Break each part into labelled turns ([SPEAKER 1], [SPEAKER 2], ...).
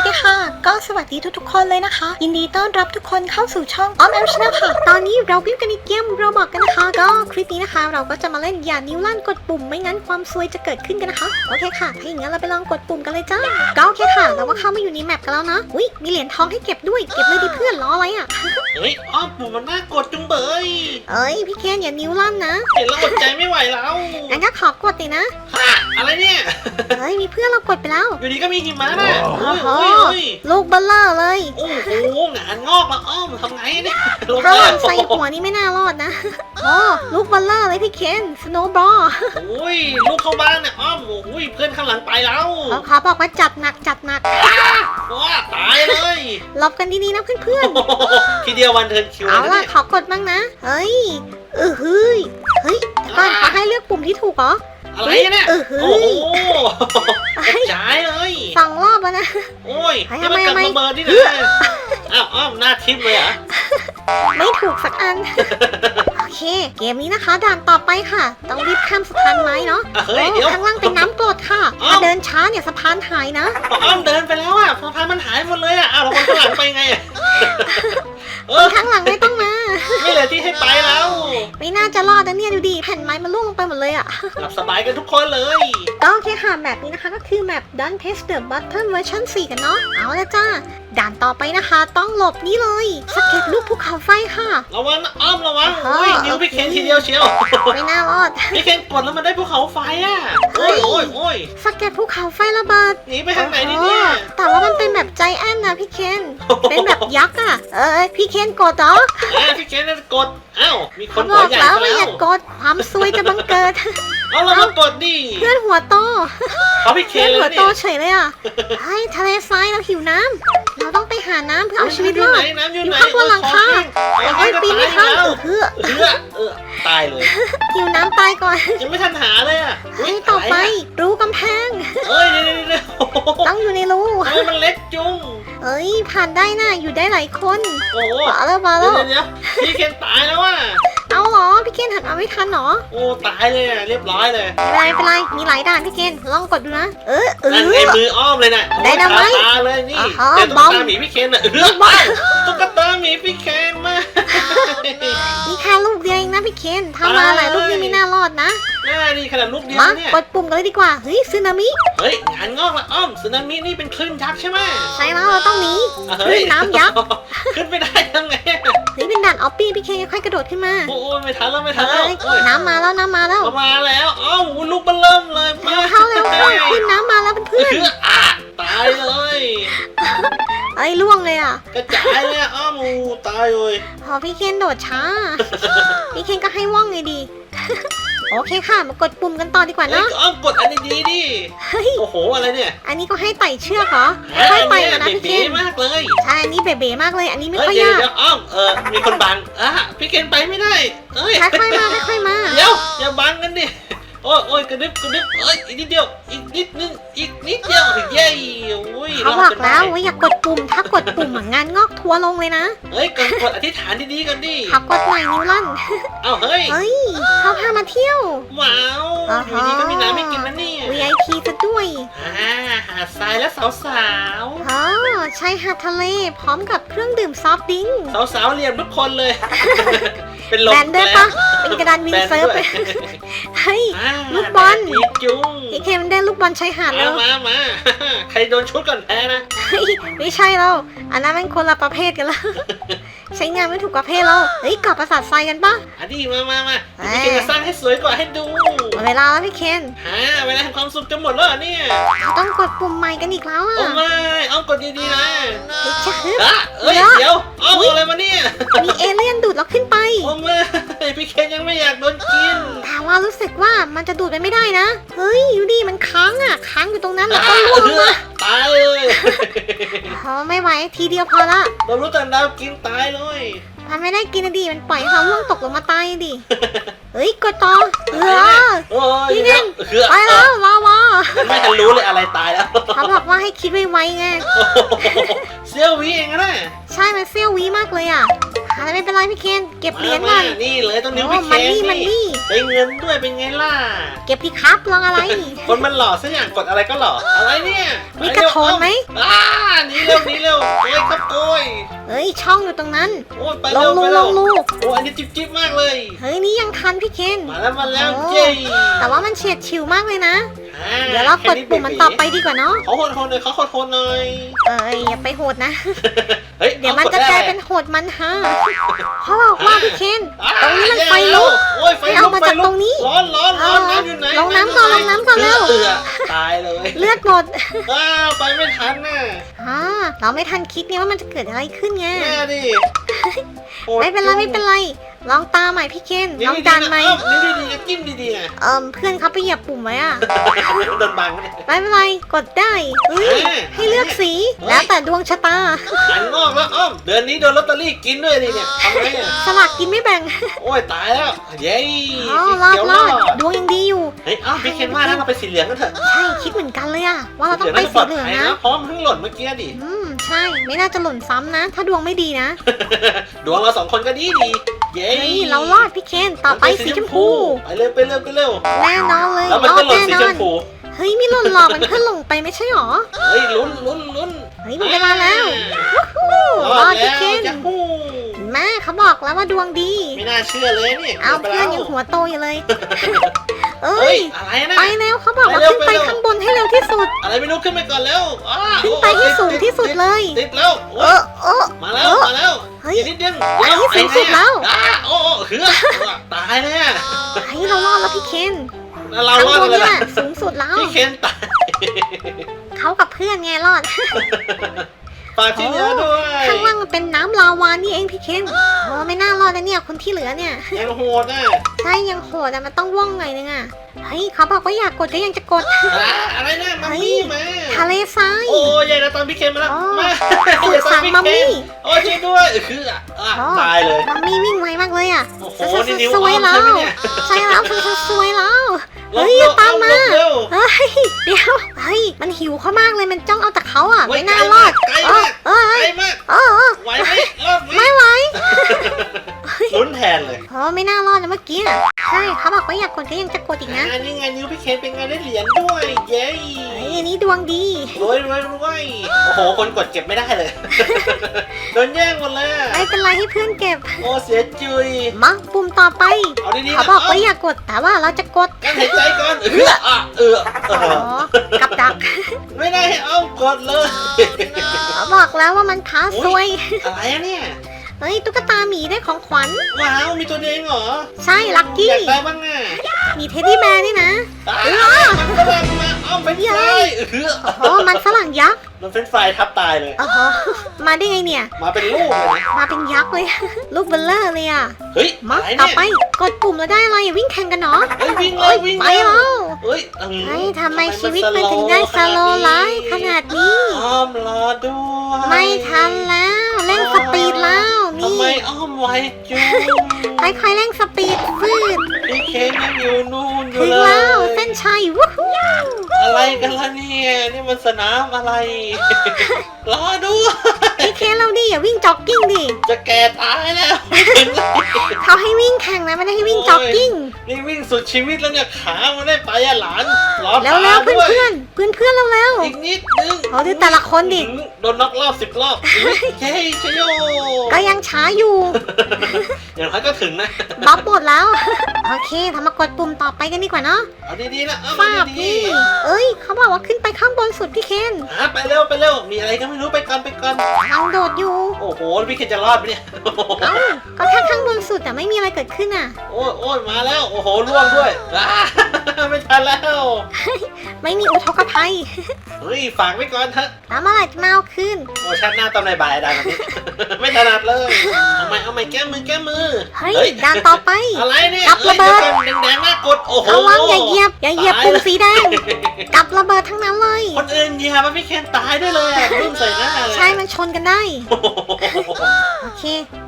[SPEAKER 1] วัสดีค่ะ ก็สวัสดีทุกๆคนเลยนะคะ ยินดีต้อนรับทุกคนเข้าสู่ช่องออมแอมชนะค่ะ ตอนนี้เราวิ่งกันในเกมโรบอกกันนะคะ ก็คลิปนี้นะคะ เราก็จะมาเล่นอย่านิ้วลั่นกดปุ่ม ไม่งั้นความซวยจะเกิดขึ้นกันนะคะ โอเคค่ะ ถ้าอย่างนั้นเราไปลองกดปุ่มกันเลยจ้า ก็โอเคค่ะ เราก็เข้ามาอยู่ในแมปกันแล้วนะ อุ้ยมีเหรียญทองให้เก็บด้วย เก็บเลยดิเพื่อนล้ออะไรอะ
[SPEAKER 2] เฮ้ยอ้อมปุ่มมันน่ากดจุงเบย
[SPEAKER 1] เอ้ยพี่เคนอย่านิ้วลั่นนะ
[SPEAKER 2] เห็นแล้วอดใจไม่ไหวแล้ว
[SPEAKER 1] งั้นก็ขอกดเลยนะ
[SPEAKER 2] ค่ะอะไรเนี่ย
[SPEAKER 1] เฮ้ยมีเพื่อนเรากดไปแล้ว
[SPEAKER 2] อยู่ดีก็มีหิมะน่ะ
[SPEAKER 1] โอ้
[SPEAKER 2] โอ้ย
[SPEAKER 1] โห
[SPEAKER 2] โอ้ยโอ้ย
[SPEAKER 1] ลูกเบลเลอร์เลย
[SPEAKER 2] โอ้โหงานงอกแล้วอ้อมทำไงเนี่ยลง
[SPEAKER 1] ถ้า
[SPEAKER 2] แล้
[SPEAKER 1] หล่นใส่หัวนี่ไม่น่ารอดนะโอ้ลูกเบลเลอร์เลยพี่เคนสโนว์บอล
[SPEAKER 2] โอ้ยลูกเข้าบ้านเนี่ยอ้อมโอ้ยเพื่อนข้างหลังไปแล้ว
[SPEAKER 1] เขาขอบอกว่าจัดหนักจัดหนัก
[SPEAKER 2] ว้าตายเลย
[SPEAKER 1] หลบกันดีๆนะเพื่อน
[SPEAKER 2] โอ้โหทีเดียววันเทิร์นคิว
[SPEAKER 1] ๆเอา
[SPEAKER 2] เลย
[SPEAKER 1] ล่ะ
[SPEAKER 2] เนี่ย
[SPEAKER 1] ขอกดบ้างนะ เฮ้ยเออเฮ้ยเฮ้ยแต่ก่อนเขาให้เลือกปุ่มที่ถูกเหรอ
[SPEAKER 2] อะไรเนี่ย
[SPEAKER 1] เออเฮ้
[SPEAKER 2] โอ้
[SPEAKER 1] ย
[SPEAKER 2] โหกระจายเลย
[SPEAKER 1] สองรอบแล้วนะ
[SPEAKER 2] โอ้ย
[SPEAKER 1] ให้
[SPEAKER 2] นี่มัน
[SPEAKER 1] ทำ
[SPEAKER 2] กับ
[SPEAKER 1] ไม
[SPEAKER 2] ระเบิดนี่นะอ้าวอ้อมหน้าทิพย์เลยเหรอะ
[SPEAKER 1] ไม่ถูกสักอัน โอเค เกมนี้นะคะด่านต่อไปค่ะ ต้องรีบข้ามสะพานไม้เนาะ
[SPEAKER 2] อะเฮ้ย
[SPEAKER 1] โอ้
[SPEAKER 2] เดี๋ยว
[SPEAKER 1] ข้างล่างเป็นน้ำกรดค่ะ
[SPEAKER 2] อ้าว
[SPEAKER 1] ถ้าเดินช้าเนี่ยสะพานหายนะ
[SPEAKER 2] อ้อมเดินไปแล้วอะสะพานมันหายหมดเลยอะอ้าวเราคนข้างหลังไปไงอะเอ
[SPEAKER 1] ค
[SPEAKER 2] อน
[SPEAKER 1] ข้างหลัง น่าจะรอดนะเนี่ยดูดิแผ่นไม้มันล่วงลงไปหมดเลยอะ
[SPEAKER 2] หลับสบายกันทุกคนเลย
[SPEAKER 1] ก็โอเคค่ะแบบนี้นะคะก็คือแบบ Don't Test the Button Version 4 กันเนาะเอาละจ้า ด่านต่อไปนะคะ ต้องหลบนี่เลยสะเก็ดลูกภูเขาไฟค่ะ
[SPEAKER 2] ระวังนะอ้อมระวัง
[SPEAKER 1] อ๋อ
[SPEAKER 2] โอ้ยนิ้วพี่เคนทีเดียวเชียว
[SPEAKER 1] ไม่น่ารอด
[SPEAKER 2] พี่เคนกดแล้วมันได้ภูเขาไฟอะ
[SPEAKER 1] เฮ้
[SPEAKER 2] โอ้
[SPEAKER 1] ย
[SPEAKER 2] ยโอ้ยโอ้ย
[SPEAKER 1] สะเก็ดภูเขาไฟระเบิด
[SPEAKER 2] หนีไปทางไหนดีเนี่ย
[SPEAKER 1] โอ้โหแต่ว่ามันเป็นแบบใจแอ นนะพี่เคนเป็นแบบยักษ์อะเออพี่เคนกดเหรอ
[SPEAKER 2] อะพี่เคนน่ะกดอ้าวมีคน
[SPEAKER 1] เขาบ
[SPEAKER 2] หัว
[SPEAKER 1] อก
[SPEAKER 2] ใหญ่
[SPEAKER 1] แล้ว
[SPEAKER 2] ซะ
[SPEAKER 1] ว่า
[SPEAKER 2] แล้
[SPEAKER 1] อย่าวกดความซวยจะบังเกิด
[SPEAKER 2] เอาเรามากดดิ
[SPEAKER 1] เพื่อนหัวโต
[SPEAKER 2] เขาพี่เค
[SPEAKER 1] เพื่อน
[SPEAKER 2] นเลย
[SPEAKER 1] หัว
[SPEAKER 2] นะ
[SPEAKER 1] โต
[SPEAKER 2] เนี่ย
[SPEAKER 1] เฉยเลยอะเฮ้ยทะเลทรายเราหิวน้ำเราต้องไปหาน้ำเพื่อเอาชีวิตรอด
[SPEAKER 2] น้ำอยู่
[SPEAKER 1] อยู่
[SPEAKER 2] ไหน
[SPEAKER 1] ข้างบนหลังคา
[SPEAKER 2] โอ้ย
[SPEAKER 1] เฮ้ยปีนไม่ทัน
[SPEAKER 2] แล้ว
[SPEAKER 1] เออเพื่อ
[SPEAKER 2] เออเออตายเลย
[SPEAKER 1] หิวน้ำตายก่อน
[SPEAKER 2] ยังไม่ทันหาเลยอะ
[SPEAKER 1] เฮ้ยต่อไปรูกำแพง
[SPEAKER 2] เอ้ยเดี๋ยวเดี๋ยวเดี๋ยวโอ้โห
[SPEAKER 1] ต้องอยู่ในรู
[SPEAKER 2] ทำไมมันเล็กจุง
[SPEAKER 1] เอ้ยผ่านได้น่ะอยู่ได้หลายคน
[SPEAKER 2] โอ้โห
[SPEAKER 1] มาแล้วมา
[SPEAKER 2] เดี๋
[SPEAKER 1] แล้
[SPEAKER 2] ยววเดี๋ยวพี่เคนตายแล้วอะ
[SPEAKER 1] เอาเหรอพี่เคนหันมาไม่ทันเหรอ
[SPEAKER 2] โอ้ตายเลยอะเรียบร้อยเลย
[SPEAKER 1] ไม่เป็นไรเป็นไรมีหลายด่านพี่เคนลองกดดูนะ เออเอ
[SPEAKER 2] นั่นไง
[SPEAKER 1] อ
[SPEAKER 2] มืออ้อมเลยน่ะ
[SPEAKER 1] ได้นะไหม
[SPEAKER 2] ตาเลยนี่
[SPEAKER 1] อ่าฮะ
[SPEAKER 2] แต่ตุ๊
[SPEAKER 1] บ
[SPEAKER 2] ก
[SPEAKER 1] อม
[SPEAKER 2] ตาหมีพี่เคนน่ะเออ
[SPEAKER 1] บ้า
[SPEAKER 2] ตุ๊กตาหมีพี่เคนมา
[SPEAKER 1] นี่ แค่ลูกเดียวเองนะพี่เคนถ้ามาหลายลูกนี่ไม่น่ารอดนะ
[SPEAKER 2] น่าดีขนาดลูกเดียว
[SPEAKER 1] มา
[SPEAKER 2] เนี่ย
[SPEAKER 1] กดปุ่มกันเลยดีกว่า เฮ้ยซึนามิ
[SPEAKER 2] เฮ้ยงานงอกละอ้อมสึนามินี่เป็นคลื่นยักษ์ใช่ไหม
[SPEAKER 1] ใช่แล้วเราต้องหนี
[SPEAKER 2] อะ
[SPEAKER 1] คลื่นน้ำยักษ์
[SPEAKER 2] ขึ้นไม่ได้ทำไง
[SPEAKER 1] เฮ้ยเป็นด่านออปปี้พี่เคนค่อยๆกระโดดขึ้นมา
[SPEAKER 2] โอ้ยไม่ทันแล้วไม่ทันแล้
[SPEAKER 1] เฮ้
[SPEAKER 2] วยโอ้ย
[SPEAKER 1] น้ำมาแล้วน้ำมาแล้ว
[SPEAKER 2] เอามาแล้วอ้าวลูกมันเริ่มเลยมา
[SPEAKER 1] เข้าแล้วเข้าขึ้นน้ำมาแล้วเพื่อน
[SPEAKER 2] คืออะ ตายเลย
[SPEAKER 1] ๆไอ้ยล่วงเลยอะ
[SPEAKER 2] กระจายเลยอะอ้าวมูตายเลย
[SPEAKER 1] พอพี่เคนโดดช้า พี่เคนก็ให้ว่องไงดี โอเคค่ะ มากดปุ่มกันต่อดีกว่า
[SPEAKER 2] เฮ้ย
[SPEAKER 1] เนาะ
[SPEAKER 2] อ้อมกดอันนี้ดีดิ
[SPEAKER 1] เฮ้ย
[SPEAKER 2] โอ้โหอะไรเนี่ย
[SPEAKER 1] อันนี้ก็ให้ไต่เชือกเหรอ
[SPEAKER 2] ฮะ
[SPEAKER 1] ค่อย
[SPEAKER 2] อัน
[SPEAKER 1] ไป
[SPEAKER 2] เนี้ย
[SPEAKER 1] นะพี่เคน
[SPEAKER 2] เก๋ๆมากเลย
[SPEAKER 1] ใช่อันนี้เบ๋ๆมากเลย อันนี้ไม่
[SPEAKER 2] เฮ้ย
[SPEAKER 1] ค่อย
[SPEAKER 2] เดี๋ยวยา
[SPEAKER 1] ก
[SPEAKER 2] เดี๋ยวอ้อมเออมีคนบังอะพี่เคนไปไม่ได้เอ้ย
[SPEAKER 1] ค่อยๆมา ค่อยๆมา
[SPEAKER 2] เดี๋ยวอย่าบังกันดิ โอ้ยโอ้ยกระดึบกระดึบเอ้ยอีกนิดเดียว อีกนิดนึง อีกนิดเดียวเย้โอ้ย
[SPEAKER 1] เขาบอกแล้วว่าอย่ากดปุ่ม ถ้ากดปุ่มอะงานงอกทัวร์ลงเลยนะ
[SPEAKER 2] เฮ้ยกดกดอธิษฐานดีๆกันดิ
[SPEAKER 1] ขับกดหน่อยนิ้วลั่น
[SPEAKER 2] เอ้าเฮ้ย
[SPEAKER 1] เฮ้ยเขาพามาเที่ยว
[SPEAKER 2] ว้าว
[SPEAKER 1] อ่า
[SPEAKER 2] อ
[SPEAKER 1] ฮะ
[SPEAKER 2] ยู่ดีก็มีน้ำให้กินนะเนี่ย
[SPEAKER 1] VIP ซะด้วย
[SPEAKER 2] อ่าหาดทรายและสาวสาว
[SPEAKER 1] อ๋อชายหาดทะเลพร้อมกับเครื่องดื่มซอฟต์ดริงก์
[SPEAKER 2] สาวสาวๆเหลี่ยมทุกคนเลย เป็นลม
[SPEAKER 1] แบนด้วยปะเป็นกระดานวิน
[SPEAKER 2] แบน
[SPEAKER 1] เซิร์ฟ
[SPEAKER 2] ด้วย
[SPEAKER 1] เฮ้ย
[SPEAKER 2] อ่า
[SPEAKER 1] ลูกบอล
[SPEAKER 2] ดีจุง
[SPEAKER 1] พี่เคมันได้ลูกบอลชายหาด
[SPEAKER 2] มา
[SPEAKER 1] แล้ว
[SPEAKER 2] มามา ใครโดนชุดก่อนแพ้นะ
[SPEAKER 1] เฮ้ยไม่ใช่แล้วอันนั้นมันคนละประเภทกันแล้ว ใช้งานไม่ถูกประเภทแล้วเฮ้ยกลับประสาททรายกันปะ
[SPEAKER 2] อะดีมามามา
[SPEAKER 1] เอ้ย
[SPEAKER 2] พี่เคนจะสร้างให้สวยกว่าให้ดู
[SPEAKER 1] หมดเวลาแล้วพี่เคน
[SPEAKER 2] ฮะเวลาแห่งความสุขจะหมดแล้วเหรอเนี่ย
[SPEAKER 1] เราต้องกดปุ่มใหม่กันอีกแล้วอะ
[SPEAKER 2] โอ้ไม่อ้อมกดดีๆนะ
[SPEAKER 1] เฮ้ยจะฮึบ
[SPEAKER 2] อะเอ้ย
[SPEAKER 1] เดี๋ยว
[SPEAKER 2] เดี๋ยวอ้อมเอาอะไรมาเนี่ย
[SPEAKER 1] มีเอเลี่ยนดูดเราขึ้นไป
[SPEAKER 2] โอ้ไม่ พี่เคนยังไม่อยากโดนกิน
[SPEAKER 1] แต่ว่ารู้สึกว่ามันจะดูดไปไม่ได้นะ เฮ้ยอยู่ดีมันค้างอะ ค้างอยู่ตรงนั้นแล้วก็ล่วงลงมา
[SPEAKER 2] ตายเลย
[SPEAKER 1] อ๋อไม่ไหวทีเดียวพอละ
[SPEAKER 2] โดนรู้ต่างดาวกินตายเลย
[SPEAKER 1] มันไม่ได้กินอะดีมันปล่อยให้เขาล่วงตกลงมาตายอะดิ เฮ้ยกดต่อเออ
[SPEAKER 2] โอ้ย
[SPEAKER 1] พี่เคน
[SPEAKER 2] เหือ
[SPEAKER 1] ไปแล้วลาวา
[SPEAKER 2] ไม่ทันรู้เลยอะไรตายแล้ว
[SPEAKER 1] เขาบอกว่าให้คิดไวๆไง
[SPEAKER 2] โอ้โหเซี่ยววิเองนะ
[SPEAKER 1] ใช่ มันเซี่ยววีมากเลยอะ อะไรไม่เป็นไรพี่เคนเก็บเหรียญก่อน
[SPEAKER 2] มานี่เลยต้องนิ้ว
[SPEAKER 1] โอ้
[SPEAKER 2] พี่เคน
[SPEAKER 1] มันนี่มันนี่
[SPEAKER 2] ได้เงินด้วยเป็นไงล่ะ
[SPEAKER 1] เก็บดีครับลองอะไร
[SPEAKER 2] คนมันหล่อสักอย่างกดอะไรก็หล่ออะไรเนี่ย
[SPEAKER 1] มีกระโถนไหม
[SPEAKER 2] อ่าหนีเร็วหนีเร็วโอ้ยครับโอ้ย
[SPEAKER 1] เฮ้ยช่องอยู่ตรงนั้น
[SPEAKER 2] โอ้ยไป
[SPEAKER 1] ล
[SPEAKER 2] เร็
[SPEAKER 1] ง
[SPEAKER 2] ว
[SPEAKER 1] ลู
[SPEAKER 2] ไป
[SPEAKER 1] ล
[SPEAKER 2] เร็ว
[SPEAKER 1] งลู
[SPEAKER 2] โอ้ยอันนี้จิ๊บจิ๊บมากเลย
[SPEAKER 1] เฮ้ยนี่ยังทันพี่เคน
[SPEAKER 2] มาแล้วมาแล้ว
[SPEAKER 1] โอ้
[SPEAKER 2] เย้
[SPEAKER 1] แต่ว่ามันเฉียดฉิวมากเลยนะ
[SPEAKER 2] อ่
[SPEAKER 1] เดี๋ยวเรากดปุ่มมันต่อไปดีกว่าเนาะ
[SPEAKER 2] เขาโหดโหดหน่อยเขาโหดโหดหน่อย
[SPEAKER 1] เอ้ยอย่าไปโหดนะ
[SPEAKER 2] เฮ้ย
[SPEAKER 1] เดี๋ยวมัน
[SPEAKER 2] อ
[SPEAKER 1] จะ
[SPEAKER 2] ด
[SPEAKER 1] กลาย
[SPEAKER 2] ได้
[SPEAKER 1] เป็นโหดมันฮะเขาบอกว่าพี่เคน
[SPEAKER 2] อ่า
[SPEAKER 1] ตรงนี้มัน
[SPEAKER 2] แย่
[SPEAKER 1] ไฟลุก
[SPEAKER 2] โอ้ยไฟ
[SPEAKER 1] ให้เอา
[SPEAKER 2] ลุก
[SPEAKER 1] มา
[SPEAKER 2] ไฟ
[SPEAKER 1] จาก
[SPEAKER 2] ลุก
[SPEAKER 1] ตรงนี้
[SPEAKER 2] ร้อนร้อนร้อน
[SPEAKER 1] เออ
[SPEAKER 2] น้ำอยู่ไหน
[SPEAKER 1] ลงน้ำก่อนลงน้ำก่อนเร็ว
[SPEAKER 2] เอือตายเลย
[SPEAKER 1] เลือดหมด
[SPEAKER 2] อ้าวไปไม่ทันน่ะ
[SPEAKER 1] อ่าเราไม่ทันคิดไงว่ามันจะเกิดอะไรขึ้นไง
[SPEAKER 2] แม่ดิโหด
[SPEAKER 1] ไม่เป็นไรไม่เป็นไร ลองตามใหม่พี่เคน
[SPEAKER 2] นี่
[SPEAKER 1] ลอง
[SPEAKER 2] ดี
[SPEAKER 1] ดัน
[SPEAKER 2] ๆ
[SPEAKER 1] ไหม
[SPEAKER 2] นะอ้าวนี่ดีๆนะจิ้มดีๆนะ
[SPEAKER 1] เอิมเพื่อนเขาไปเหยียบปุ่มไว้อะ
[SPEAKER 2] โดนบังเนี่ย
[SPEAKER 1] ไม่เป็นไรกดได้เฮ้ย
[SPEAKER 2] เอ้ย
[SPEAKER 1] ให้เลือกสี
[SPEAKER 2] เฮ้ย
[SPEAKER 1] แล้วแต่ดวงชะตา
[SPEAKER 2] หันงอกแล้วอ้อมเดือนนี้โดนลอตเตอรี่กินด้วยดิเนี่ยทำไงอะ
[SPEAKER 1] สลากกินไม่แบ่ง
[SPEAKER 2] โอ้ยตายแล้วเย้
[SPEAKER 1] อ๋อ
[SPEAKER 2] สี
[SPEAKER 1] รอด
[SPEAKER 2] เขียว
[SPEAKER 1] ร
[SPEAKER 2] ร
[SPEAKER 1] อ
[SPEAKER 2] อ
[SPEAKER 1] ด
[SPEAKER 2] ด
[SPEAKER 1] ดวงยังดีอยู่
[SPEAKER 2] เฮ้ยอ้าวพี่เคนว่าถ้าเราไปสีเหลืองกันเถอะ
[SPEAKER 1] ใช่คิดเหมือนกันเลยอะว่าเราต้อง
[SPEAKER 2] ดี๋ยว
[SPEAKER 1] ไป
[SPEAKER 2] น่าจะ
[SPEAKER 1] สีเหลือง
[SPEAKER 2] ปดภัย
[SPEAKER 1] นะ
[SPEAKER 2] เพราะมันเพิ่งหล่นเมื่อกี้ดิ
[SPEAKER 1] อืม ใช่ ไม่น่าจะหล่นซ้ำนะ ถ้าดวงไม่ดีนะ
[SPEAKER 2] ดวงเราสองคนก็ดีดี เย้
[SPEAKER 1] เฮ้ย เรารอดพี่เคน ต่อไปสีชมพู
[SPEAKER 2] ไปเร็วไปเร็วไปเร็ว
[SPEAKER 1] แน่นอนเลย
[SPEAKER 2] แล้วมัน
[SPEAKER 1] รอ
[SPEAKER 2] ก็
[SPEAKER 1] ด
[SPEAKER 2] หล่น
[SPEAKER 1] แน่
[SPEAKER 2] สี
[SPEAKER 1] น
[SPEAKER 2] ช
[SPEAKER 1] อน
[SPEAKER 2] มพู
[SPEAKER 1] เฮ้ยไม่หล่นหรอกมันเพิ่งลงไปไม่ใช่หรอ
[SPEAKER 2] เฮ้ยลุ้นลุ้นลุ้น
[SPEAKER 1] เฮ้ยมันไปมาแล้ว
[SPEAKER 2] ร
[SPEAKER 1] ร
[SPEAKER 2] อ
[SPEAKER 1] อ
[SPEAKER 2] ด
[SPEAKER 1] ด
[SPEAKER 2] แล้
[SPEAKER 1] พี่
[SPEAKER 2] ว
[SPEAKER 1] เคน
[SPEAKER 2] จะฮู้
[SPEAKER 1] แม่เขาบอกแล้วว่าดวงดี
[SPEAKER 2] ไม่น่าเชื่อเลยเนี่ย
[SPEAKER 1] เอา
[SPEAKER 2] กืบไป
[SPEAKER 1] เพื่อน
[SPEAKER 2] แล้ว
[SPEAKER 1] ยังหัวโตอยู่เลย เอ้
[SPEAKER 2] เฮ้
[SPEAKER 1] ย
[SPEAKER 2] ย อะไรนะ
[SPEAKER 1] ไปแล้วเขาบอกว่า
[SPEAKER 2] ไปเร็ว
[SPEAKER 1] ขึ้นไป
[SPEAKER 2] ไปเร็ว
[SPEAKER 1] ข้างบนให้เร็วที่สุด
[SPEAKER 2] อะไรไม่รู้ขึ้นไปก่อนแล้วอ้า
[SPEAKER 1] ขึ้นไปให้สูงที่สุดเลย
[SPEAKER 2] ติดแล้วโอ้
[SPEAKER 1] เอยอเออ
[SPEAKER 2] มาแล้ว มาแล้ว
[SPEAKER 1] เฮ้ย
[SPEAKER 2] อีกนิดเดียว
[SPEAKER 1] ไปให้สูงสุดแล้ว
[SPEAKER 2] อ้าโอ้โอ้เฮือกตายเลยอะ
[SPEAKER 1] ไอ้เรารอดแล้วพี่เคน
[SPEAKER 2] แล้วเรา
[SPEAKER 1] ข้าง
[SPEAKER 2] รอด
[SPEAKER 1] บน
[SPEAKER 2] เลย
[SPEAKER 1] เนี่ย
[SPEAKER 2] ล่ะ
[SPEAKER 1] สูงสุดแล้ว
[SPEAKER 2] พี่เคนตาย
[SPEAKER 1] เขากับเพื่อนไงรอด
[SPEAKER 2] ฝากที่เหลือด้วย
[SPEAKER 1] ข้างล่างมันเป็นน้ำลาวานี่เองพี่เคนเออไม่น่ารอดนะเนี่ยคนที่เหลือเนี่ย
[SPEAKER 2] ยังโหดนะ
[SPEAKER 1] ใช่ยังโหดอะมันต้องว่องหน่อยนึงอะเฮ้ยเขาบอกว่าอยากกดก็ยังจะกด
[SPEAKER 2] อ่าอะไรนะมัมมี่มา
[SPEAKER 1] ทะเลทราย
[SPEAKER 2] โอ้ยใหญ่นะตอนพี่เคนมาแล้ว
[SPEAKER 1] อ๋อ
[SPEAKER 2] มา
[SPEAKER 1] สุดสั่งมัมมี่
[SPEAKER 2] โอ้ยช่วยด้วยคืออะอะ
[SPEAKER 1] อ๋อ
[SPEAKER 2] ตายเลย
[SPEAKER 1] มัมมี่วิ่งไวมากเลยอะ
[SPEAKER 2] โอ้โห
[SPEAKER 1] สวย
[SPEAKER 2] นี่นิ้ว
[SPEAKER 1] ส
[SPEAKER 2] อ้
[SPEAKER 1] ว
[SPEAKER 2] อยม
[SPEAKER 1] แล้
[SPEAKER 2] ใช่
[SPEAKER 1] ว
[SPEAKER 2] ไหมเนี่ย
[SPEAKER 1] ใช่แล้วสวยสวยแล้ว
[SPEAKER 2] หลบ
[SPEAKER 1] เฮ้ย
[SPEAKER 2] เร็ว
[SPEAKER 1] ตามมา
[SPEAKER 2] หลบเร็ว
[SPEAKER 1] เฮ้ยเดี๋ยวเฮ้ยมันหิวเขามากเลยมันจ้องเอาแต่เขาอะ
[SPEAKER 2] เฮ้ย
[SPEAKER 1] ไม่น่ารอด
[SPEAKER 2] ไกล
[SPEAKER 1] เอ
[SPEAKER 2] มา
[SPEAKER 1] อกเออ
[SPEAKER 2] ไกลมาก
[SPEAKER 1] เออเออ
[SPEAKER 2] ไหวไหมรอดไหม
[SPEAKER 1] ไม่ไหว
[SPEAKER 2] ลุ้นแทนเลย
[SPEAKER 1] เออไม่น่ารอดนะเมื่อกี้อะ ใช่เขาบอกว่าอยากกดก็ยังจะกดอีกนะ
[SPEAKER 2] อ่านี่ไงนิ้วพี่เคนเป็นไงได้เหรียญด้วย เย้
[SPEAKER 1] เฮ้ยอันนี้ดวงดี
[SPEAKER 2] รวยรวยรวยโอ้โห คนกดเก็บไม่ได้เลย โดนแย่งหมดเลยอะ
[SPEAKER 1] ไม่เป็นไรให้เพื่อนเก็บ
[SPEAKER 2] โอ้เสียจุย
[SPEAKER 1] มาปุ่มต่อไป
[SPEAKER 2] เอาดีๆ
[SPEAKER 1] เขา
[SPEAKER 2] นะ
[SPEAKER 1] บอกว่า
[SPEAKER 2] เอ
[SPEAKER 1] ยากกดแต่ว่าเราจะกด
[SPEAKER 2] กั้นหายใจก่อนเอออะเออเอ
[SPEAKER 1] อ๋อ
[SPEAKER 2] อ
[SPEAKER 1] กับดัก
[SPEAKER 2] ไม่ได้ให้เอากดเลย
[SPEAKER 1] เขาบอกแล้วว่ามันท้าซวย
[SPEAKER 2] อะไรอะเนี่ย
[SPEAKER 1] เฮ้ยตุ๊กตาหมีได้ของขวัญ
[SPEAKER 2] ว้าวมีตัวเด้งเหรอ
[SPEAKER 1] ใช่ลัก
[SPEAKER 2] อ
[SPEAKER 1] กี้
[SPEAKER 2] ยากได้บ้างอะ
[SPEAKER 1] มีเท็ดดี้แบร์นี่นะ
[SPEAKER 2] อะ
[SPEAKER 1] เออ
[SPEAKER 2] มันกำลังมาเอาเป็นไฟเออ
[SPEAKER 1] โอ้มันฝรั่งยักษ์
[SPEAKER 2] มันเป็นไฟทับตายเลย
[SPEAKER 1] โอ้โหมาได้ไงเนี่ย
[SPEAKER 2] มาเป็นลูกเลยนะ
[SPEAKER 1] มาเป็นยักษ์เลยลูกเบลเลอร์เลยอะ
[SPEAKER 2] เฮ้ย
[SPEAKER 1] มา
[SPEAKER 2] อะไร
[SPEAKER 1] ต่อ
[SPEAKER 2] เนี่ย
[SPEAKER 1] ไปกดปุ่มแล้วได้อะไรวิ่งแข่งกันเนาะ
[SPEAKER 2] เฮ้ยวิ่งเล
[SPEAKER 1] เอ้
[SPEAKER 2] ย
[SPEAKER 1] ย
[SPEAKER 2] วิ่ง
[SPEAKER 1] ไป
[SPEAKER 2] เร็ว
[SPEAKER 1] แล้ว
[SPEAKER 2] เฮ้ยอืม
[SPEAKER 1] เฮ้ยทำไมชีวิตมันถึงได้สโลว์ไลฟ์ขนาดนี้ ไว
[SPEAKER 2] จุง
[SPEAKER 1] ค่อยๆเร่งสปีดฟืด
[SPEAKER 2] พี่เคนยังอยู่นู่นอยู่
[SPEAKER 1] ถึง
[SPEAKER 2] เล
[SPEAKER 1] แล้ว
[SPEAKER 2] ย
[SPEAKER 1] เส้นชัยวู้ฮู้
[SPEAKER 2] อะไรกันล่ะเนี่ยนี่มันสนามอะไร รอด้วย
[SPEAKER 1] พี่เคนเราดิอย่าวิ่งจ็อกกิ้งดิ
[SPEAKER 2] จะแก่ตายแล้วไม่ถึงเลย
[SPEAKER 1] เขาให้วิ่งแข่งนะไม่ได้ให้วิ่งจ็อกกิ้ง
[SPEAKER 2] นี่วิ่งสุดชีวิตแล้วเนี่ยขามันได้ไปอะหลานรอ
[SPEAKER 1] แล้ว
[SPEAKER 2] ขา
[SPEAKER 1] แล้วเพื่อน
[SPEAKER 2] ด้วย
[SPEAKER 1] เพื่อนเพื่อนเพื่อนๆเราแล้ว
[SPEAKER 2] อีกนิดนึง
[SPEAKER 1] เอาดูแต่ละคนดิ
[SPEAKER 2] อื้อโดนน็อกรอบสิบรอบเฮ้ยชโย
[SPEAKER 1] ก็ยังช้าอยู่
[SPEAKER 2] อย่างไรก็ถึงนะ
[SPEAKER 1] บัฟหมดแล้วโอเคทำมากดปุ่มต่อไปกันดีกว่าเนาะ
[SPEAKER 2] เอาดีๆนะเอา
[SPEAKER 1] ฟา
[SPEAKER 2] มา
[SPEAKER 1] บ
[SPEAKER 2] ดี
[SPEAKER 1] นี่เอ้ย เขาบอกว่าขึ้นไปข้างบนสุดพี่เคน
[SPEAKER 2] ๆหาไปเร็วไปเร็วมีอะไรก็ไม่รู้ไปก่อนไปก่อน
[SPEAKER 1] ทางโดดอยู่
[SPEAKER 2] โอ้โหพี่เคนจะรอดไหมเนี่ย
[SPEAKER 1] เอ้าก็แค่ข้างบนสุดแต่ไม่มีอะไรเกิดขึ้นอะ
[SPEAKER 2] โอ้ยโอ้ยมาแล้ว โอ้โหล่วงด้วยอ่าไม่ทันแล้ว
[SPEAKER 1] ไม่มีอุทกภัย
[SPEAKER 2] เฮ้ยฝากไว้ก่อนเถอะ
[SPEAKER 1] แล้วเมื่อไหร่จะมาเอาคืน
[SPEAKER 2] โอ้ชัดหน้าตอนในบ่ายได้แบบนี้ ไม่ถนัดเลย เอาใหม่เอาใหม่แก้มือแก้มือ
[SPEAKER 1] เฮ้ยด่านต่อไป
[SPEAKER 2] อะไรเนี่ย
[SPEAKER 1] กับระเบิด
[SPEAKER 2] อ้ยดี๋ยวก่อนแดงๆหน้ากด โอ้โห
[SPEAKER 1] ระวังอย่าเหยียบ อย่าเหยียบปุ่มสีแดงกับระเบิดทั้งนั้นเลย
[SPEAKER 2] คนอื่นเหยียบมันไม่เคนตายได้เลยอะรุ่มใส่หน้าเลย
[SPEAKER 1] ใช่มันชนกันได้
[SPEAKER 2] โอ้โห
[SPEAKER 1] โอเค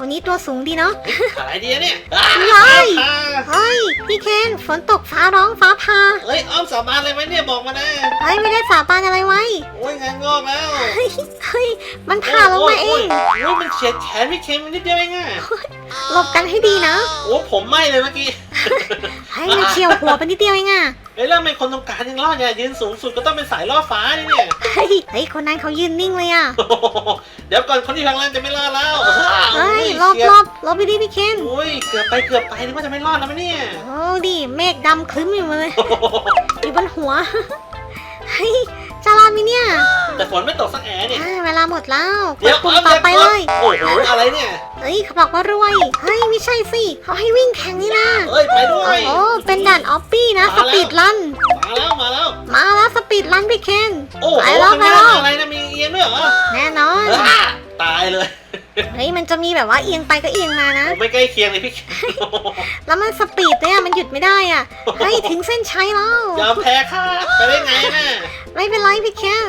[SPEAKER 1] วันนี้ตัวสูงดีเนาะ
[SPEAKER 2] อะไรดีอะเนี่ย
[SPEAKER 1] อะไร
[SPEAKER 2] อ่า
[SPEAKER 1] เฮ้ย พี่เคนฝนตกฟ้าร้องฟ้าผ่า
[SPEAKER 2] เฮ้ยอ้อมสาบานเลยไหมเนี่ยบอกมานะ
[SPEAKER 1] เฮ้ยไม่ได้สาบานอะไรไว้
[SPEAKER 2] โอ้ยงานงอกแล้ว
[SPEAKER 1] เฮ้ยเฮ้ยมันผ่าลงมาเอง
[SPEAKER 2] โยโอ้ยมันเฉียดแขนพี่เคนไปนิดเดียวเองอะ
[SPEAKER 1] หลบกันให้ดีนะ
[SPEAKER 2] โอ้ผมไหม้เลยเมื่อกี้
[SPEAKER 1] ให้มันเฉียวหัวไปนิดเดียวเองอะ
[SPEAKER 2] เอ้ยแล้วทำไมคนตรงกลางยังรอดเนี่ยยืนสูงสุดก็ต้องเป็นสายล่อฟ้านี่เนี่ย
[SPEAKER 1] เฮ้ยเฮ้ยคนนั้นเขายืนนิ่งเลยอะ
[SPEAKER 2] โอ้โหเดี๋ยวก่อนคนที่ทางล่างจะไม่รอดแล้ว
[SPEAKER 1] เฮ้ยรอบ
[SPEAKER 2] เฉีย
[SPEAKER 1] รอบรอบไปดิพี่เคน
[SPEAKER 2] โอ้ยเกือบไปเกือบไปนึกว่าจะไม่รอดแล้วมั้ยเนี่ย
[SPEAKER 1] โอ้ดิเมฆดำคลึ้มอยู่มาเลยอยู่บนหัวเฮ้ยจะรอดไหมเนี่ย
[SPEAKER 2] แต่ฝนไม่ตกสักแอะเนี่ย
[SPEAKER 1] อ่าเวลาหมดแล้วก
[SPEAKER 2] เดี๋ย
[SPEAKER 1] ด
[SPEAKER 2] ว
[SPEAKER 1] ปุ่ม
[SPEAKER 2] เอา
[SPEAKER 1] ต่อไปเลย
[SPEAKER 2] โอ้โหอะไรเนี่ย
[SPEAKER 1] เฮ้ยเขาบอกว่ารวยเฮ้ยไม่ใช่สิเขาให้วิ่งแข่งนี่นะ
[SPEAKER 2] เอ้ยไปด้ว
[SPEAKER 1] โอ้
[SPEAKER 2] ย
[SPEAKER 1] โหเป็นด่านออฟปี้นะ
[SPEAKER 2] มา
[SPEAKER 1] ส
[SPEAKER 2] แล้ว
[SPEAKER 1] ปีดรัน
[SPEAKER 2] มาแล้วมาแล้ว
[SPEAKER 1] มาแล้วสปีดรันพี่เคน
[SPEAKER 2] โอ้โห
[SPEAKER 1] ไปแล้ว
[SPEAKER 2] ข้างหน้า
[SPEAKER 1] ไปแล้ว
[SPEAKER 2] อะไรนะมีเอี ยงด้วยเหรอ
[SPEAKER 1] แน่นอน
[SPEAKER 2] อ่าตายเลย
[SPEAKER 1] เฮ้ย มันจะมีแบบว่าเอียงไปก็เอียงมานะ
[SPEAKER 2] ผมไม่ใกล้เคียงเลยพี่
[SPEAKER 1] แล้วมันสปีดเนี่ยมันหยุดไม่ได้อะ เฮ้ย ถึงเส้นชัยแล้ว
[SPEAKER 2] ยอมแพ้ค่ะไปได้ไงน่ะ
[SPEAKER 1] ไม่เป็นไรพี่เคน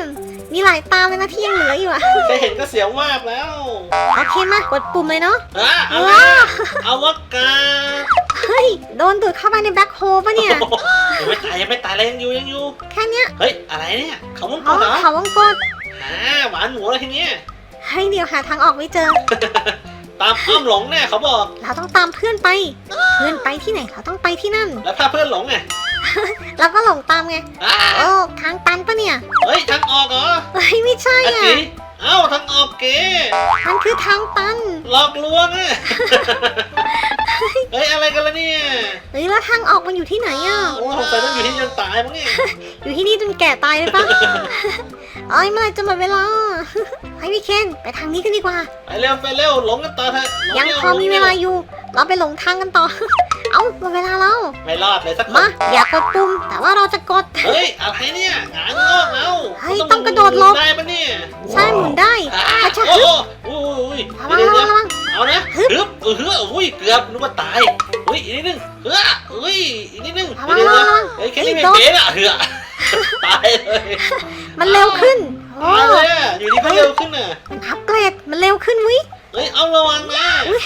[SPEAKER 1] มีหลายตาเลยนะที่ยังเหลืออยู่อะ
[SPEAKER 2] แค่เห็นก็เสียวมากแล้ว
[SPEAKER 1] โอเคมากดปุ่มเลยเนาะ
[SPEAKER 2] อะเอาไง
[SPEAKER 1] ว้า
[SPEAKER 2] เอาวกาศ
[SPEAKER 1] เฮ้ย โดนดูดเข้าไปในแบ็คโฮลปะเนี่ย
[SPEAKER 2] ยังไม่ตายยังไม่ตายเลยยังอยู่ยังอยู่
[SPEAKER 1] แค่เนี้ย
[SPEAKER 2] เฮ้ย อะไรเนี่ย เขาวงก
[SPEAKER 1] อ๋อ
[SPEAKER 2] ลมเหรอ
[SPEAKER 1] เขาวงกด
[SPEAKER 2] อ่าหวานหมูแล้วทีเนี้ย
[SPEAKER 1] ให้เดี๋ยวหาทางออกไม่เจอ
[SPEAKER 2] ตามอ้อมหลงเนี่ยเขาบอก
[SPEAKER 1] เราต้องตามเพื่อนไป เพื่อนไปที่ไหนเราต้องไปที่นั่น
[SPEAKER 2] แล้วถ้าเพื่อนหลงไง
[SPEAKER 1] เราก็หลงตามไง
[SPEAKER 2] อ่า
[SPEAKER 1] โอ้ทางตันปะเนี่ย
[SPEAKER 2] เฮ้ยทางออกเหรอ
[SPEAKER 1] เฮ้ยไม่ใช่
[SPEAKER 2] อา
[SPEAKER 1] อะ
[SPEAKER 2] จิเอ้าทางออกเก๋
[SPEAKER 1] มันคือทางตัน
[SPEAKER 2] หลอกลวงอะ เฮ้ยอะไรกันล่ะเนี่ย
[SPEAKER 1] เฮ้ยแล้วทางออกมันอยู่ที่ไหนอะ
[SPEAKER 2] โอ้สงสัยต้องอยู่ที่จนตายมั้งเนี่ย
[SPEAKER 1] อยู่ที่นี่จนแก่ตายเลยปะเอ้ยเมื่อไหรจะหมดเวลาให้พี่เคนไปทางนี้กันดีกว่า
[SPEAKER 2] ไปเร็วไปเร็วหลงกันต่อเถอะหล
[SPEAKER 1] ยัง
[SPEAKER 2] ร็
[SPEAKER 1] พอมีเวลาอยู่ เราไปหลงทางกันต่อ เอ้าหมดเวลาแล้ว
[SPEAKER 2] ไม่รอดเลยสักคน
[SPEAKER 1] มาอย่ากดปุ่มแต่ว่าเราจะกด
[SPEAKER 2] เฮ้ยอะไรเนี่ยงานงอกแล้ว
[SPEAKER 1] เฮ้ยต้องกระโดดหลบ
[SPEAKER 2] ได้ปะเนี่ย
[SPEAKER 1] ใช่หมุนได้
[SPEAKER 2] อ่า
[SPEAKER 1] อาชา
[SPEAKER 2] โอ้
[SPEAKER 1] ฮึบ
[SPEAKER 2] โห ออเฮ้ออุ้ยเกือบนึกว่าตายเฮ้ยอีกนิดนึงเฮ้ออุ้ยอีกนิดนึง
[SPEAKER 1] ระวัง
[SPEAKER 2] เดี๋ยว
[SPEAKER 1] ระวัง
[SPEAKER 2] เฮ้ยแค่นี้
[SPEAKER 1] เฮ้
[SPEAKER 2] ไม่
[SPEAKER 1] ยโดน
[SPEAKER 2] เป๊ะอะเฮ้อตายเลย
[SPEAKER 1] มันเร็วขึ้นโอ้
[SPEAKER 2] ตายเลยอะอยู่ดีก็เร็วขึ้นน่ะ
[SPEAKER 1] มันอัปเกรดมันเร็วขึ้นวิ
[SPEAKER 2] เฮ้ยเอาระวังนะ
[SPEAKER 1] เฮ้ย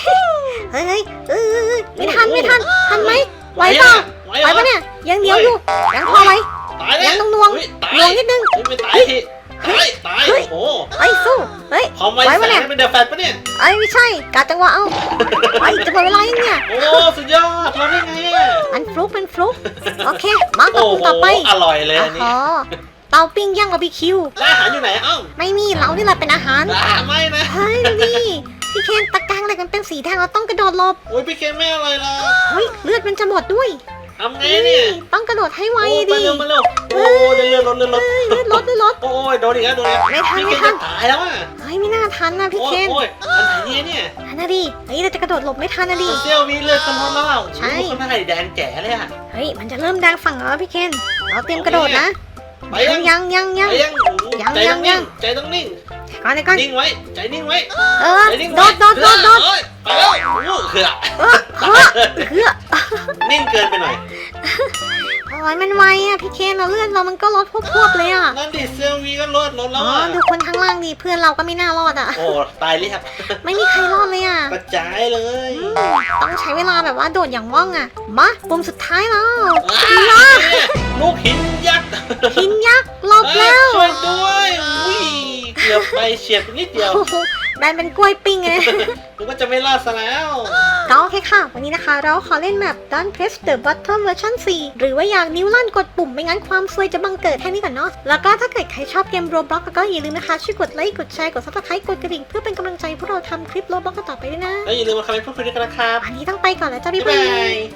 [SPEAKER 1] เฮ้ยเฮ้ยเอ้ยไม่ทันไม่ทันทันไหมไหว
[SPEAKER 2] อะ
[SPEAKER 1] เปล่า
[SPEAKER 2] ไหว
[SPEAKER 1] ไหว
[SPEAKER 2] เหรอ
[SPEAKER 1] ปะเนี่ยยังเหนียวอยู่ยังพอไหว
[SPEAKER 2] ตายเลย
[SPEAKER 1] ยังต้องนวง
[SPEAKER 2] เฮ้ยตาย
[SPEAKER 1] นวงนิดนึง
[SPEAKER 2] เฮ้ยไม่ตายที ตายตาย
[SPEAKER 1] เฮ้ย
[SPEAKER 2] โอ้โห
[SPEAKER 1] เฮ้ยสู้เฮ้ย
[SPEAKER 2] ความไว
[SPEAKER 1] ไหว
[SPEAKER 2] แส
[SPEAKER 1] ปะเนี่ย
[SPEAKER 2] งเป็นเดอะแฟตปะเนี่ย
[SPEAKER 1] เอ้ยไม่ใช่กาจังหวะเอาไอ้ยจะหมดเวลายังเนี่ย
[SPEAKER 2] โอ้สุดยอดเราได้ไงอะ
[SPEAKER 1] มันฟลุกเป็นฟลุกโอเคมาต่อ
[SPEAKER 2] โอ้โห
[SPEAKER 1] ต่อไป
[SPEAKER 2] อร่อยเลย
[SPEAKER 1] อ๋
[SPEAKER 2] อันนี้
[SPEAKER 1] อเตาปิ้งย่างบาร์บีคิว
[SPEAKER 2] แล้วอาหารอยู่ไหนเอ้า
[SPEAKER 1] ไม่มีเรานี่แหละเป็นอาหาร
[SPEAKER 2] อ่าไม่นะ
[SPEAKER 1] เฮ้ยดูดิพี่เคนตะกร้างอะไรกันเป็นสีแดงเราต้องกระโดดหลบ
[SPEAKER 2] โอ้ยพี่เคนไม่อะไรละ
[SPEAKER 1] เฮ้ยเลือดมันจะหมดด้วย
[SPEAKER 2] ทำไงเนี่ย
[SPEAKER 1] ต้องกระโดดให้ไว
[SPEAKER 2] โอ้ไป
[SPEAKER 1] ดิ
[SPEAKER 2] เร็วมาเร็วโอ้ยเลื่อนรถเลื่อนรถ
[SPEAKER 1] เฮ้ยเลือดลดเลือดลด
[SPEAKER 2] โอ้ยโดนอีกแล้วโดนอีกแล้ว
[SPEAKER 1] ไม่ทัน
[SPEAKER 2] พี่
[SPEAKER 1] ไม่
[SPEAKER 2] เคน
[SPEAKER 1] ทัน
[SPEAKER 2] จะตายแล้วอะ
[SPEAKER 1] เฮ้ยไม่น่าทันนะพี่
[SPEAKER 2] โอ้
[SPEAKER 1] เค
[SPEAKER 2] ย
[SPEAKER 1] น
[SPEAKER 2] โอ้ยอันไหนเนี่ยเนี่ย
[SPEAKER 1] ทันนะดิเฮ้ยเราจะกระโดดหลบไม่ทันนะดิ
[SPEAKER 2] เซี่ยววีเลือดสมองแล้ว
[SPEAKER 1] ใช่
[SPEAKER 2] โอ้ยข้างในแดงแจ๋เลยอะ
[SPEAKER 1] เฮ้ยมันจะเริ่มแดงฝั่งแล้วพี่เคนเราเตรียมกระโดดนะ
[SPEAKER 2] ไป
[SPEAKER 1] ยั
[SPEAKER 2] ยัง
[SPEAKER 1] งยังยัง
[SPEAKER 2] ไป
[SPEAKER 1] ยัง
[SPEAKER 2] ยัง
[SPEAKER 1] ยัง
[SPEAKER 2] ใจต้อง
[SPEAKER 1] ยั
[SPEAKER 2] นิ่
[SPEAKER 1] ง
[SPEAKER 2] งใจต้องนิ่ง
[SPEAKER 1] ก่อนเลยก่อน
[SPEAKER 2] นิ่งไว้ใจนิ่งไว้
[SPEAKER 1] เออ
[SPEAKER 2] ใจนิ่ง
[SPEAKER 1] โด
[SPEAKER 2] ไว้
[SPEAKER 1] ดโดดโดดโดด
[SPEAKER 2] เอ้ยไปแล้วโอ้โหเหือ
[SPEAKER 1] เออเฮ้อเฮ้อ
[SPEAKER 2] นิ่งเกินไปหน่อย
[SPEAKER 1] โอ้ยมันไวอะพี่เคนเราเลือดเรามันก็ลดพวบๆเลยอะ
[SPEAKER 2] นั่นดิเซี่ยววีก็ลดลดแล้
[SPEAKER 1] อ๋
[SPEAKER 2] ว
[SPEAKER 1] อ
[SPEAKER 2] อะ
[SPEAKER 1] ดูคนข้างล่างดิเพื่อนเราก็ไม่น่ารอดอะ
[SPEAKER 2] โอ้ตายเรียบ
[SPEAKER 1] ไม่มีใครรอดเลยอะ
[SPEAKER 2] กระจายเลย
[SPEAKER 1] อืมต้องใช้เวลาแบบว่าโดดอย่างว่องอะ มาปุ่มสุดท้ายแล้ว
[SPEAKER 2] อ่าลูกหินยักษ์
[SPEAKER 1] หินยักษ์หลบแล้ว
[SPEAKER 2] ช่วยด้วยอุ้ยเกือบไปเฉียดไปนิดเดียว
[SPEAKER 1] โอ้โห แบนเป็นกล้วยปิ้งเลย
[SPEAKER 2] นึกว่าจะไม่รอดซะแล้ว
[SPEAKER 1] ก็โอเคค่ะ วันนี้นะคะ เราขอเล่นแบบ Don't Press the Button Version 4 หรือว่าอยากนิ้วลั่นกดปุ่มไม่งั้นความซวยจะบังเกิดแค่นี้ก่อนเนาะ แล้วก็ถ้าเกิดใครชอบเกม Roblox ก็อย่าลืมนะคะ ช่วยกดไลค์ กดแชร์ กด Subscribe กดกระดิ่ง เพื่อเป็นกำลังใจพวกเราทำคลิป Roblox กันต่อไปด้วยนะ
[SPEAKER 2] แล้วอย่าลืมมาคอมเมนต์พูดคุยด้วยกันนะครับ
[SPEAKER 1] วันนี้ต้องไปก่อนแล้วจ้า
[SPEAKER 2] บ๊า
[SPEAKER 1] บ๊ายย
[SPEAKER 2] บา
[SPEAKER 1] บาย
[SPEAKER 2] ย